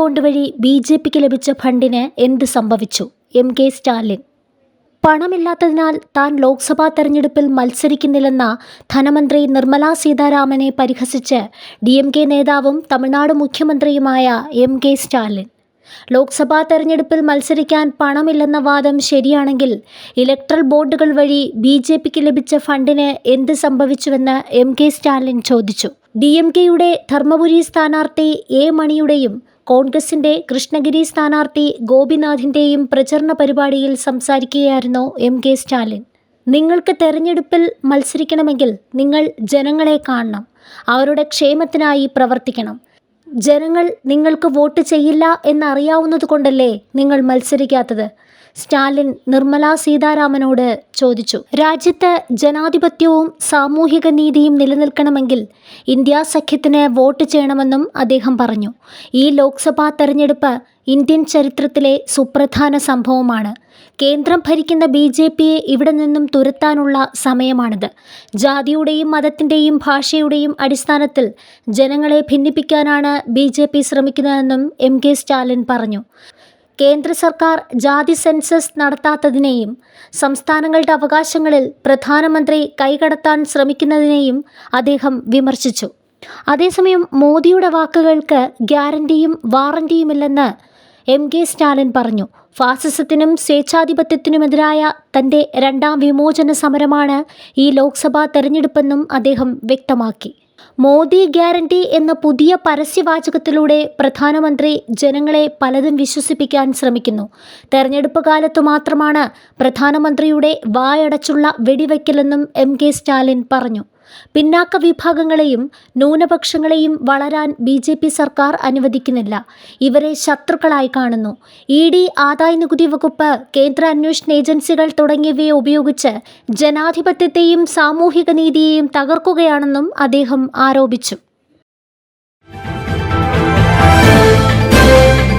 Bond വഴി B J പിക്ക് ലഭിച്ച ഫണ്ടിന് എന്ത് സംഭവിച്ചു? M K Stalin. പണമില്ലാത്തതിനാൽ താൻ ലോക്സഭാ തെരഞ്ഞെടുപ്പിൽ മത്സരിക്കുന്നില്ലെന്ന ധനമന്ത്രി നിർമ്മല സീതാരാമനെ പരിഹസിച്ച് ഡി എം കെ നേതാവും തമിഴ്നാട് മുഖ്യമന്ത്രിയുമായ എം കെ സ്റ്റാലിൻ. ലോക്സഭാ തെരഞ്ഞെടുപ്പിൽ മത്സരിക്കാൻ പണമില്ലെന്ന വാദം ശരിയാണെങ്കിൽ ഇലക്ട്രൽ ബോർഡുകൾ വഴി ബി ജെ പിക്ക് ലഭിച്ച ഫണ്ടിന് എന്ത് സംഭവിച്ചുവെന്ന് എം കെ സ്റ്റാലിൻ ചോദിച്ചു. ഡി എം കെയുടെ ധർമ്മപുരി സ്ഥാനാർത്ഥി എ മണിയുടെയും കോൺഗ്രസിന്റെ കൃഷ്ണഗിരി സ്ഥാനാർത്ഥി ഗോപിനാഥിന്റെയും പ്രചരണ പരിപാടിയിൽ സംസാരിക്കുകയായിരുന്നു എം കെ സ്റ്റാലിൻ. നിങ്ങൾക്ക് തെരഞ്ഞെടുപ്പിൽ മത്സരിക്കണമെങ്കിൽ നിങ്ങൾ ജനങ്ങളെ കാണണം. അവരുടെ ക്ഷേമത്തിനായി പ്രവർത്തിക്കണം. ജനങ്ങൾ നിങ്ങൾക്ക് വോട്ട് ചെയ്യില്ല എന്നറിയാവുന്നത് കൊണ്ടല്ലേ നിങ്ങൾ മത്സരിക്കാത്തത്? സ്റ്റാലിൻ നിർമ്മല സീതാരാമനോട് ചോദിച്ചു. രാജ്യത്ത് ജനാധിപത്യവും സാമൂഹിക നീതിയും നിലനിൽക്കണമെങ്കിൽ ഇന്ത്യ സഖ്യത്തിന് വോട്ട് ചെയ്യണമെന്നും അദ്ദേഹം പറഞ്ഞു. ഈ ലോക്സഭാ തെരഞ്ഞെടുപ്പ് ഇന്ത്യൻ ചരിത്രത്തിലെ സുപ്രധാന സംഭവമാണ്. കേന്ദ്രം ഭരിക്കുന്ന ബി ജെ പിയെ ഇവിടെ നിന്നും തുരത്താനുള്ള സമയമാണിത്. ജാതിയുടെയും മതത്തിന്റെയും ഭാഷയുടെയും അടിസ്ഥാനത്തിൽ ജനങ്ങളെ ഭിന്നിപ്പിക്കാനാണ് ബി ജെ പി ശ്രമിക്കുന്നതെന്നും എം കെ സ്റ്റാലിൻ പറഞ്ഞു. കേന്ദ്ര സർക്കാർ ജാതി സെൻസസ് നടത്താത്തതിനെയും സംസ്ഥാനങ്ങളുടെ അവകാശങ്ങളിൽ പ്രധാനമന്ത്രി കൈകടത്താൻ ശ്രമിക്കുന്നതിനെയും അദ്ദേഹം വിമർശിച്ചു. അതേസമയം മോദിയുടെ വാക്കുകൾക്ക് ഗ്യാരണ്ടിയും വാറണ്ടിയുമില്ലെന്ന് എം കെ സ്റ്റാലിൻ പറഞ്ഞു. ഫാസിസത്തിനും സ്വേച്ഛാധിപത്യത്തിനുമെതിരായ തന്റെ രണ്ടാം വിമോചന സമരമാണ് ഈ ലോക്സഭാ തെരഞ്ഞെടുപ്പെന്നും അദ്ദേഹം വ്യക്തമാക്കി. മോദി ഗ്യാരണ്ടി എന്ന പുതിയ പരസ്യവാചകത്തിലൂടെ പ്രധാനമന്ത്രി ജനങ്ങളെ പലതും വിശ്വസിപ്പിക്കാൻ ശ്രമിക്കുന്നു. തെരഞ്ഞെടുപ്പ് കാലത്ത് മാത്രമാണ് പ്രധാനമന്ത്രിയുടെ വായടച്ചുള്ള വെടിവയ്ക്കലെന്നും എം കെ സ്റ്റാലിൻ പറഞ്ഞു. പിന്നാക്ക വിഭാഗങ്ങളെയും ന്യൂനപക്ഷങ്ങളെയും വളരാൻ ബി ജെ പി സർക്കാർ അനുവദിക്കുന്നില്ല. ഇവരെ ശത്രുക്കളായി കാണുന്നു. ഇ ഡി ആദായ നികുതി വകുപ്പ് കേന്ദ്ര അന്വേഷണ ഏജൻസികൾ തുടങ്ങിയവയെ ഉപയോഗിച്ച് ജനാധിപത്യത്തെയും സാമൂഹിക നീതിയെയും തകർക്കുകയാണെന്നും അദ്ദേഹം ആരോപിച്ചു.